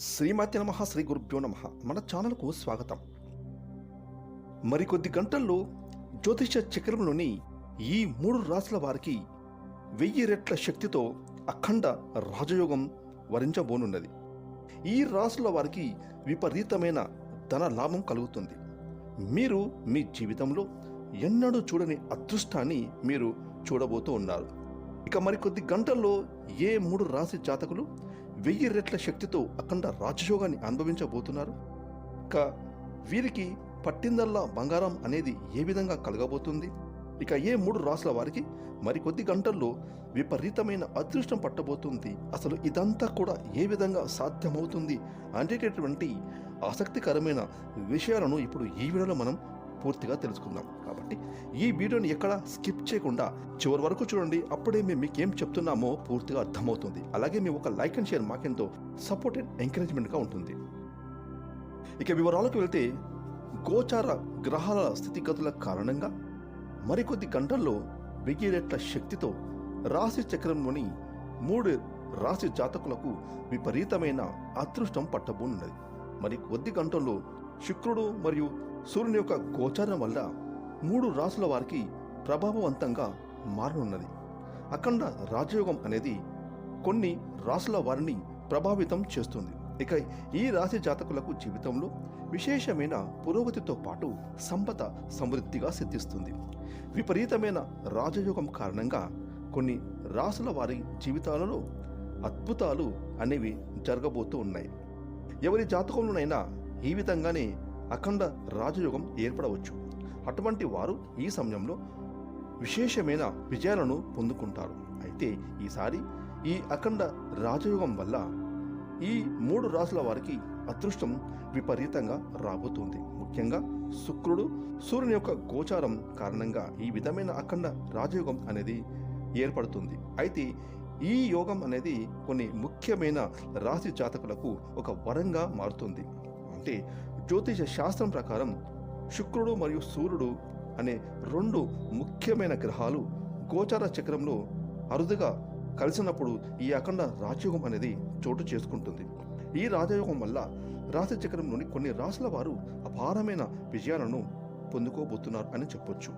శ్రీమతి నమ శ్రీ గురుభ్యో నమ. మన ఛానల్కు స్వాగతం. మరికొద్ది గంటల్లో జ్యోతిష చక్రంలోని ఈ మూడు రాశుల వారికి వెయ్యి రెట్ల శక్తితో అఖండ రాజయోగం వరించబోనున్నది. ఈ రాశుల వారికి విపరీతమైన ధన లాభం కలుగుతుంది. మీరు మీ జీవితంలో ఎన్నడూ చూడని అదృష్టాన్ని మీరు చూడబోతూ ఉన్నారు. ఇక మరికొద్ది గంటల్లో ఏ మూడు రాశి జాతకులు వెయ్యి రెట్ల శక్తితో అఖండ రాజయోగాన్ని అనుభవించబోతున్నారు. ఇక వీరికి పట్టిందల్లా బంగారం అనేది ఏ విధంగా కలగబోతుంది? ఇక ఏ మూడు రాసుల వారికి మరికొద్ది గంటల్లో విపరీతమైన అదృష్టం పట్టబోతుంది. అసలు ఇదంతా కూడా ఏ విధంగా సాధ్యమవుతుంది అనేటటువంటి ఆసక్తికరమైన విషయాలను ఇప్పుడు ఈ వీడియోలో మనం పూర్తిగా తెలుసుకుందాం. కాబట్టి ఈ వీడియోని ఎక్కడ స్కిప్ చేయకుండా చివరి వరకు చూడండి. అప్పుడే మేము మీకు ఏం చెప్తున్నామో పూర్తిగా అర్థమవుతుంది. అలాగే మేము ఒక లైక్ అండ్ షేర్ మాకెంతో సపోర్ట్ అండ్ ఎంకరేజ్మెంట్గా ఉంటుంది. ఇక వివరాలకు వెళ్తే గోచార గ్రహాల స్థితిగతుల కారణంగా మరికొద్ది గంటల్లో వెయ్యి రెట్ల శక్తితో రాశి చక్రంలోని మూడు రాశి జాతకులకు విపరీతమైన అదృష్టం పట్టబోనున్నది. మరి కొద్ది గంటల్లో శుక్రుడు మరియు సూర్యుని యొక్క గోచారం వల్ల మూడు రాసుల వారికి ప్రభావవంతంగా మారనున్నది. అఖండ రాజయోగం అనేది కొన్ని రాసుల వారిని ప్రభావితం చేస్తుంది. ఇక ఈ రాశి జాతకులకు జీవితంలో విశేషమైన పురోగతితో పాటు సంపద సమృద్ధిగా సిద్ధిస్తుంది. విపరీతమైన రాజయోగం కారణంగా కొన్ని రాసుల వారి జీవితాలలో అద్భుతాలు అనేవి జరగబోతూ ఉన్నాయి. ఎవరి జాతకంలోనైనా ఈ విధంగానే అఖండ రాజయోగం ఏర్పడవచ్చు. అటువంటి వారు ఈ సమయంలో విశేషమైన విజయాలను పొందుకుంటారు. అయితే ఈసారి ఈ అఖండ రాజయోగం వల్ల ఈ మూడు రాసుల వారికి అదృష్టం విపరీతంగా రాబోతుంది. ముఖ్యంగా శుక్రుడు సూర్యుని యొక్క గోచారం కారణంగా ఈ విధమైన అఖండ రాజయోగం అనేది ఏర్పడుతుంది. అయితే ఈ యోగం అనేది కొన్ని ముఖ్యమైన రాశి జాతకులకు ఒక వరంగా మారుతుంది. అంటే జ్యోతిష శాస్త్రం ప్రకారం శుక్రుడు మరియు సూర్యుడు అనే రెండు ముఖ్యమైన గ్రహాలు గోచార చక్రంలో అరుదుగా కలిసినప్పుడు ఈ అఖండ రాజయోగం అనేది చోటు చేసుకుంటుంది. ఈ రాజయోగం వల్ల రాశి చక్రంలోని కొన్ని రాశుల వారు అపారమైన విజయాలను పొందుకోబోతున్నారు అని చెప్పొచ్చు.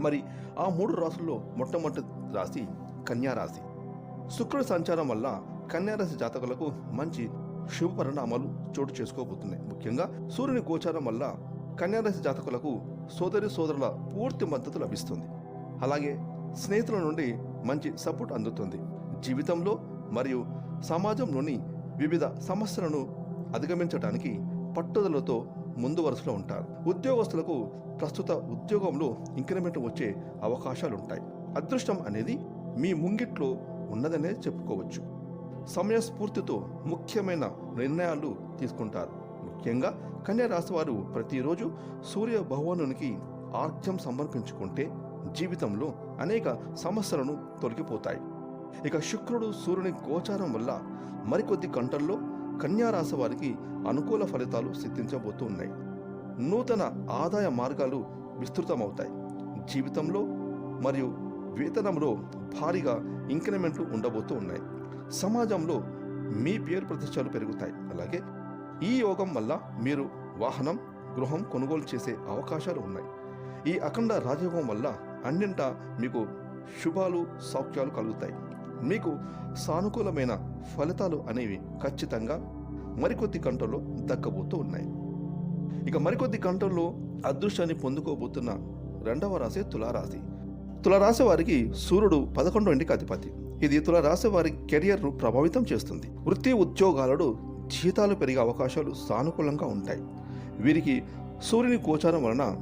మరి ఆ మూడు రాశుల్లో మొట్టమొదటి రాశి కన్యారాశి శుక్రుడి సంచారం వల్ల కన్యారాశి జాతకులకు మంచి శుభ పరిణామాలు చోటు చేసుకోబోతున్నాయి. ముఖ్యంగా సూర్యుని గోచారం వల్ల కన్యారాశి జాతకులకు సోదరి సోదరుల పూర్తి మద్దతు లభిస్తుంది. అలాగే స్నేహితుల నుండి మంచి సపోర్ట్ అందుతుంది. జీవితంలో మరియు సమాజంలోని వివిధ సమస్యలను అధిగమించడానికి పట్టుదలతో ముందు వరుసలో ఉంటారు. ఉద్యోగస్తులకు ప్రస్తుత ఉద్యోగంలో ఇంక్రిమెంట్ వచ్చే అవకాశాలుంటాయి. అదృష్టం అనేది మీ ముంగిట్లో ఉన్నదనే చెప్పుకోవచ్చు. సమయస్ఫూర్తితో ముఖ్యమైన నిర్ణయాలు తీసుకుంటారు. ముఖ్యంగా కన్యా రాశి వారు ప్రతిరోజు సూర్య భగవానునికి ఆర్ఘ్యం సమర్పించుకుంటే జీవితంలో అనేక సమస్యలను తొలగిపోతాయి. ఇక శుక్రుడు సూర్యుని గోచారం వల్ల మరికొద్ది గంటల్లో కన్యా రాశి వారికి అనుకూల ఫలితాలు సిద్ధించబోతూ ఉన్నాయి. నూతన ఆదాయ మార్గాలు విస్తృతమవుతాయి. జీవితంలో మరియు వేతనంలో భారీగా ఇంక్రిమెంట్లు ఉండబోతూ ఉన్నాయి. సమాజంలో మీ పేరు ప్రతిష్టలు పెరుగుతాయి. అలాగే ఈ యోగం వల్ల మీరు వాహనం గృహం కొనుగోలు చేసే అవకాశాలు ఉన్నాయి. ఈ అఖండ రాజయోగం వల్ల అన్నింటా మీకు శుభాలు సౌఖ్యాలు కలుగుతాయి. మీకు సానుకూలమైన ఫలితాలు అనేవి ఖచ్చితంగా మరికొద్ది గంటల్లో దక్కబోతూ ఉన్నాయి. ఇక మరికొద్ది గంటల్లో అదృష్టాన్ని పొందుకోబోతున్న రెండవ రాశి తులారాశి. తులారాశి వారికి సూర్యుడు పదకొండో ఇంటికి అధిపతి. ఇది తులారాశి వారి కెరియర్ను ప్రభావితం చేస్తుంది. వృత్తి ఉద్యోగాలలో జీతాలు పెరిగే అవకాశాలు సానుకూలంగా ఉంటాయి. వీరికి సూర్యుని గోచారం వలన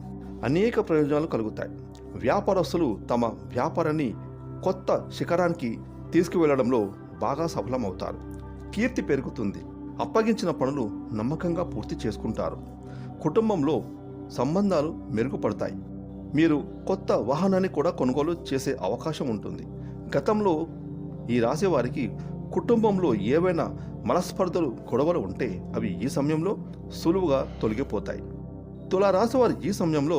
అనేక ప్రయోజనాలు కలుగుతాయి. వ్యాపారస్తులు తమ వ్యాపారాన్ని కొత్త శిఖరానికి తీసుకువెళ్ళడంలో బాగా సఫలమవుతారు. కీర్తి పెరుగుతుంది. అప్పగించిన పనులు నమ్మకంగా పూర్తి చేసుకుంటారు. కుటుంబంలో సంబంధాలు మెరుగుపడతాయి. మీరు కొత్త వాహనాన్ని కూడా కొనుగోలు చేసే అవకాశం ఉంటుంది. గతంలో ఈ రాశి వారికి కుటుంబంలో ఏవైనా మనస్పర్ధలు గొడవలు ఉంటే అవి ఈ సమయంలో సులువుగా తొలగిపోతాయి. తులారాశి వారి ఈ సమయంలో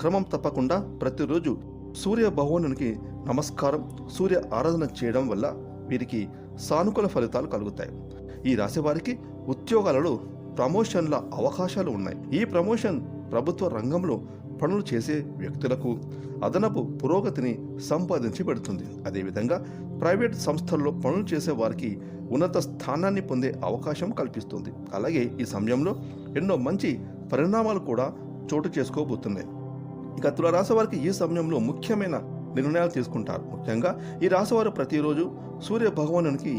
క్రమం తప్పకుండా ప్రతిరోజు సూర్య భగవానునికి నమస్కారం సూర్య ఆరాధన చేయడం వల్ల వీరికి సానుకూల ఫలితాలు కలుగుతాయి. ఈ రాశివారికి ఉద్యోగాలలో ప్రమోషన్ల అవకాశాలు ఉన్నాయి. ఈ ప్రమోషన్ ప్రభుత్వ రంగంలో పనులు చేసే వ్యక్తులకు అదనపు పురోగతిని సంపాదించి పెడుతుంది అదేవిధంగా ప్రైవేట్ సంస్థల్లో పనులు చేసే వారికి ఉన్నత స్థానాన్ని పొందే అవకాశం కల్పిస్తుంది. అలాగే ఈ సమయంలో ఎన్నో మంచి పరిణామాలు కూడా చోటు చేసుకోబోతున్నాయి. ఇక తులరాశి వారికి ఈ సమయంలో ముఖ్యమైన నిర్ణయాలు తీసుకుంటారు. ముఖ్యంగా ఈ రాశివారు ప్రతిరోజు సూర్య భగవానునికి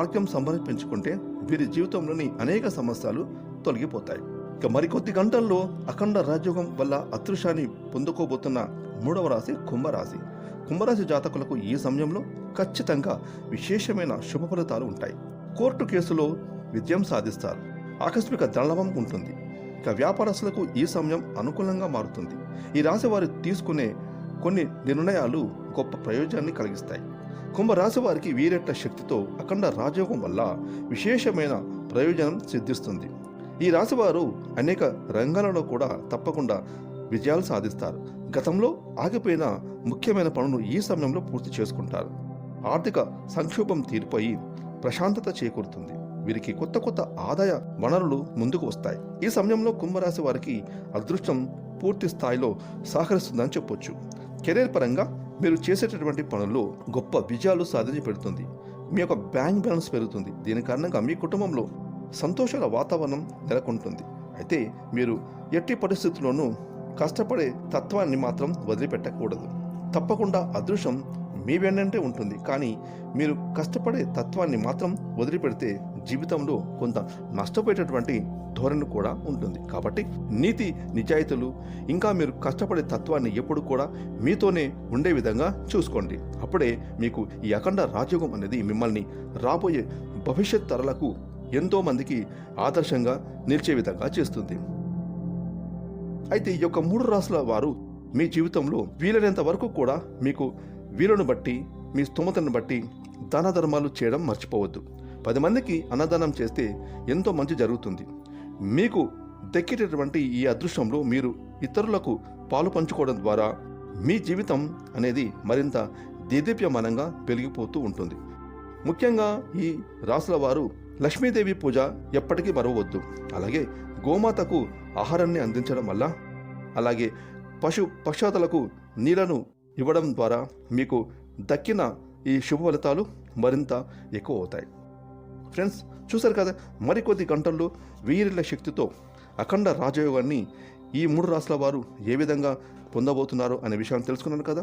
ఆర్గ్యం సమర్పించుకుంటే వీరి జీవితంలోని అనేక సమస్యలు తొలగిపోతాయి. ఇక మరికొద్ది గంటల్లో అఖండ రాజయోగం వల్ల అదృశ్యాన్ని పొందుకోబోతున్న మూడవ రాశి కుంభరాశి. కుంభరాశి జాతకులకు ఈ సమయంలో ఖచ్చితంగా విశేషమైన శుభ ఫలితాలు ఉంటాయి. కోర్టు కేసులో విజయం సాధిస్తారు. ఆకస్మిక ధనలాభం ఉంటుంది. ఇక వ్యాపారస్తులకు ఈ సమయం అనుకూలంగా మారుతుంది. ఈ రాశి వారు తీసుకునే కొన్ని నిర్ణయాలు గొప్ప ప్రయోజనాన్ని కలిగిస్తాయి. కుంభరాశి వారికి వీరెట్ల శక్తితో అఖండ రాజయోగం వల్ల విశేషమైన ప్రయోజనం సిద్ధిస్తుంది. ఈ రాశివారు అనేక రంగాలలో కూడా తప్పకుండా విజయాలు సాధిస్తారు. గతంలో ఆగిపోయిన ముఖ్యమైన పనులు ఈ సమయంలో పూర్తి చేసుకుంటారు. ఆర్థిక సంక్షోభం తీరిపోయి ప్రశాంతత చేకూరుతుంది. వీరికి కొత్త కొత్త ఆదాయ వనరులు ముందుకు వస్తాయి. ఈ సమయంలో కుంభరాశి వారికి అదృష్టం పూర్తి స్థాయిలో సహకరిస్తుందని చెప్పొచ్చు. కెరీర్ పరంగా మీరు చేసేటటువంటి పనుల్లో గొప్ప విజయాలు సాధించి పెడుతుంది. మీ యొక్క బ్యాంక్ బ్యాలెన్స్ పెరుగుతుంది. దీని కారణంగా మీ కుటుంబంలో సంతోషాల వాతావరణం నెలకొంటుంది. అయితే మీరు ఎట్టి పరిస్థితుల్లోనూ కష్టపడే తత్వాన్ని మాత్రం వదిలిపెట్టకూడదు. తప్పకుండా అదృశ్యం మీ వెన్నంటే ఉంటుంది. కానీ మీరు కష్టపడే తత్వాన్ని మాత్రం వదిలిపెడితే జీవితంలో కొంత నష్టపోయేటటువంటి ధోరణి కూడా ఉంటుంది. కాబట్టి నీతి నిజాయితీలు ఇంకా మీరు కష్టపడే తత్వాన్ని ఎప్పుడు కూడా మీతోనే ఉండే విధంగా చూసుకోండి. అప్పుడే మీకు ఈ అఖండ రాజయోగం అనేది మిమ్మల్ని రాబోయే భవిష్యత్ తరలకు ఎంతో మందికి ఆదర్శంగా నిలిచే విధంగా చేస్తుంది. అయితే ఈ యొక్క మూడు రాసుల వారు మీ జీవితంలో వీలైనంత వరకు కూడా మీకు వీలును బట్టి మీ స్తోమతను బట్టి దాన ధర్మాలు చేయడం మర్చిపోవద్దు. పది మందికి అన్నదానం చేస్తే ఎంతో మంచి జరుగుతుంది. మీకు దక్కేటటువంటి ఈ అదృష్టంలో మీరు ఇతరులకు పాలు పంచుకోవడం ద్వారా మీ జీవితం అనేది మరింత దేదీప్యమానంగా పెరిగిపోతూ ఉంటుంది. ముఖ్యంగా ఈ రాసుల వారు లక్ష్మీదేవి పూజ ఎప్పటికీ మరవద్దు అలాగే గోమాతకు ఆహారాన్ని అందించడం వల్ల అలాగే పశు పక్షాతలకు నీళ్ళను ఇవ్వడం ద్వారా మీకు దక్కిన ఈ శుభ ఫలితాలు మరింత ఎక్కువ అవుతాయి. ఫ్రెండ్స్ చూశారు కదా మరికొద్ది గంటల్లో వీరిల శక్తితో అఖండ రాజయోగాన్ని ఈ మూడు రాష్ట్రాల వారు ఏ విధంగా పొందబోతున్నారు అనే విషయాన్ని తెలుసుకున్నాను కదా.